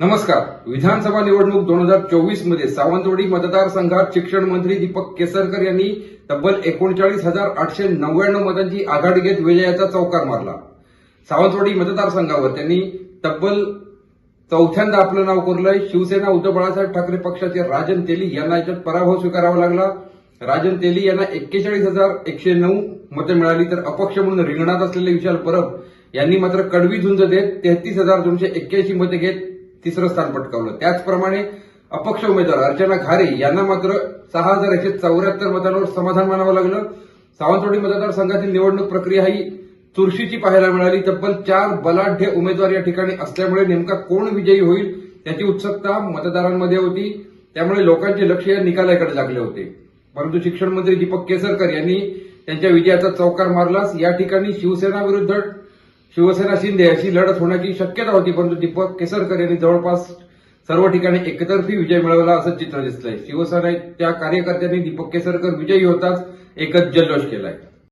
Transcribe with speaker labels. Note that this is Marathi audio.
Speaker 1: नमस्कार. विधानसभा निवडणूक दोन हजार चोवीसमध्ये सावंतवाडी मतदारसंघात शिक्षण मंत्री दीपक केसरकर यांनी तब्बल एकोणचाळीस हजार आठशे नव्याण्णव मतांची आघाडी घेत विजयाचा चौकार मारला. सावंतवाडी मतदारसंघावर त्यांनी तब्बल चौथ्यांदा आपलं नाव कोरलंय. शिवसेना उद्धव बाळासाहेब ठाकरे पक्षाचे राजन तेली यांना याच्यात पराभव स्वीकारावा लागला. राजन तेली यांना एक्केचाळीस हजार एकशे नऊ मतं मिळाली तर अपक्ष म्हणून रिंगणात असलेले विशाल परब यांनी मात्र कडवी झुंज देत तेहतीस हजार दोनशे एक्क्याऐंशी मते घेत तिसरं स्थान पटकावलं. त्याचप्रमाणे अपक्ष उमेदवार अर्चना घारे यांना मात्र सहा हजार एकशे चौऱ्याहत्तर मतांवर समाधान मानावं लागलं. सावंतवाडी मतदारसंघातील निवडणूक प्रक्रिया ही चुरशीची पाहायला मिळाली. तब्बल चार बलाढ्य उमेदवार या ठिकाणी असल्यामुळे नेमका कोण विजयी होईल याची उत्सुकता मतदारांमध्ये होती. त्यामुळे लोकांचे लक्ष या निकालाकडे लागले होते. परंतु शिक्षण मंत्री दीपक केसरकर यांनी त्यांच्या विजयाचा चौकार मारलाच. या ठिकाणी शिवसेना विरुद्ध शिवसेना शिंदे अशी लढत होण्याची शक्यता होती परंतु दीपक केसरकर यांनी जवळपास सर्व ठिकाणी एकतर्फी विजय मिळवला असं चित्र दिसलंय शिवसेनेच्या कार्यकर्त्यांनी दीपक केसरकर विजयी होताच एकच जल्लोष केलाय.